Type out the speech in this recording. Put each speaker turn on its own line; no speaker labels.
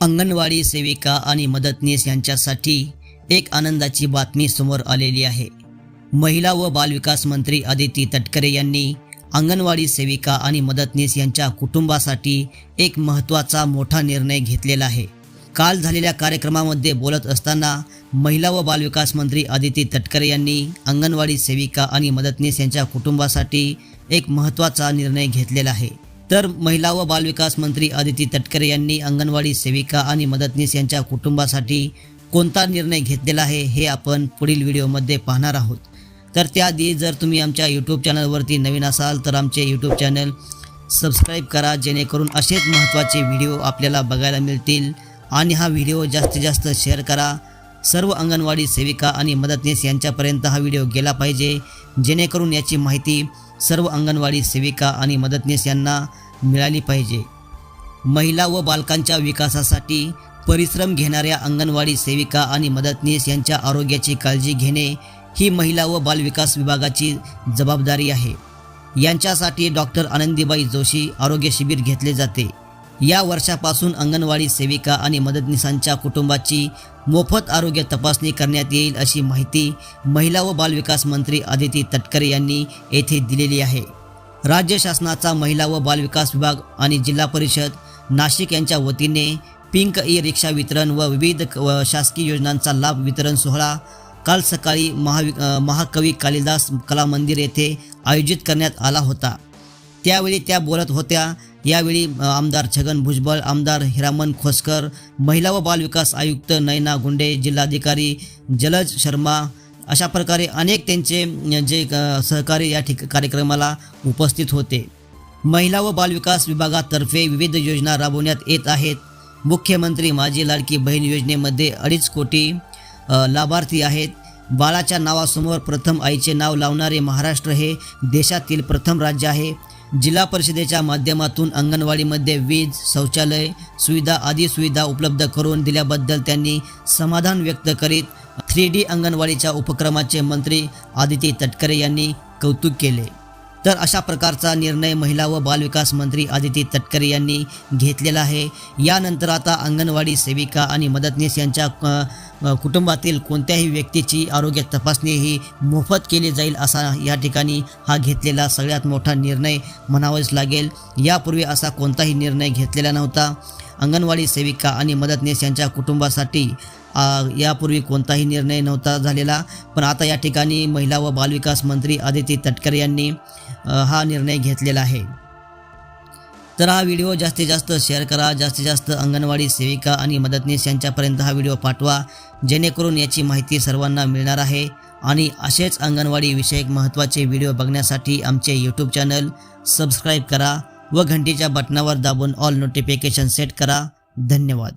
अंगणवाडी सेविका आणि मदतनीस यांच्यासाठी एक आनंदाची बातमी समोर आलेली आहे. महिला व बालविकास मंत्री आदिती तटकरे यांनी अंगणवाडी सेविका आणि मदतनीस यांच्या कुटुंबासाठी एक महत्त्वाचा मोठा निर्णय घेतलेला आहे. काल झालेल्या कार्यक्रमामध्ये बोलत असताना महिला व बालविकास मंत्री आदिती तटकरे यांनी अंगणवाडी सेविका आणि मदतनीस यांच्या कुटुंबासाठी एक महत्त्वाचा निर्णय घेतलेला आहे. तर महिला व बालविकास मंत्री आदिती तटकरे यांनी अंगणवाडी सेविका आणि मदतनीस यांच्या कुटुंबासाठी कोणता निर्णय घेतलेला आहे हे आपण पुढील व्हिडिओमध्ये पाहणार आहोत. तर त्याआधी जर तुम्ही आमच्या यूट्यूब चॅनलवरती नवीन असाल तर आमचे यूट्यूब चॅनल सबस्क्राईब करा जेणेकरून असेच महत्त्वाचे व्हिडिओ आपल्याला बघायला मिळतील. आणि हा व्हिडिओ जास्तीत जास्त शेअर करा. सर्व अंगणवाडी सेविका आणि मदतनीस यांच्यापर्यंत हा व्हिडिओ गेला पाहिजे जेणेकरून याची माहिती सर्व अंगणवाडी सेविका आणि मदतनीस यांना मिळाली पाहिजे. महिला व बालकांच्या विकासासाठी परिश्रम घेणाऱ्या अंगणवाडी सेविका आणि मदतनीस यांच्या आरोग्याची काळजी घेणे ही महिला व बालविकास विभागाची जबाबदारी आहे. यांच्यासाठी डॉक्टर आनंदीबाई जोशी आरोग्य शिबिर घेतले जाते. या वर्षापासून अंगणवाडी सेविका आणि मदतनीसांच्या कुटुंबाची मोफत आरोग्य तपासणी करण्यात येईल अशी माहिती महिला व बालविकास मंत्री आदिती तटकरे यांनी येथे दिलेली आहे. राज्य शासनाचा महिला व बालविकास विभाग आणि जिल्हा परिषद नाशिक यांच्या वतीने पिंक ई रिक्षा वितरण व विविध क- शासकीय योजनांचा लाभ वितरण सोहळा काल सकाळी महावि महाकवी कालिदास कला मंदिर येथे आयोजित करण्यात आला होता. त्यावेळी त्या बोलत होत्या यावेळी आमदार छगन भुजबळ आमदार हिरामन खोसकर महिला व बालविकास आयुक्त नयना गुंडे जिल्हाधिकारी जलज शर्मा अशा प्रकारे अनेक त्यांचे जे सहकारी या ठिक कार्यक्रमाला उपस्थित होते. महिला व बालविकास विभागातर्फे विविध योजना राबवण्यात येत आहेत. मुख्यमंत्री माझी लाडकी बहीण योजनेमध्ये अडीच कोटी लाभार्थी आहेत. बाळाच्या नावासमोर प्रथम आईचे नाव लावणारे महाराष्ट्र हे देशातील प्रथम राज्य आहे. जिल्हा परिषदेच्या माध्यमातून अंगणवाडीमध्ये वीज शौचालय सुविधा आदी सुविधा उपलब्ध करून दिल्याबद्दल त्यांनी समाधान व्यक्त करीत थ्री डी अंगणवाडीच्या उपक्रमाचे मंत्री आदिती तटकरे यांनी कौतुक केले. तर अशा प्रकारचा निर्णय महिला व बालविकास मंत्री आदिती तटकरे यांनी घेतलेला आहे. यानंतर आता अंगणवाडी सेविका आणि मदतनीस यांच्या कुटुंबातील कोणत्याही व्यक्तीची आरोग्य तपासणी ही मोफत केली जाईल असा या ठिकाणी हा घेतलेला सगळ्यात मोठा निर्णय म्हणावाच लागेल. यापूर्वी असा कोणताही निर्णय घेतलेला नव्हता. अंगणवाडी सेविका आणि मदतनीस यांच्या कुटुंबासाठी यापूर्वी कोणताही निर्णय नव्हता झालेला. पण आता या ठिकाणी महिला व बालविकास मंत्री आदिती तटकरे यांनी हा निर्णय घेतलेला आहे. तर हा व्हिडिओ जास्तीत जास्त शेअर करा जास्तीत जास्त अंगणवाडी सेविका आणि मदतनीस यांच्यापर्यंत हा व्हिडिओ पाठवा जेणेकरून याची माहिती सर्वांना मिळणार आहे. आणि असेच अंगणवाडी विषयक महत्त्वाचे व्हिडिओ बघण्यासाठी आमचे यूट्यूब चॅनल सबस्क्राईब करा व घंटीच्या बटनावर दाबून ऑल नोटिफिकेशन सेट करा. धन्यवाद.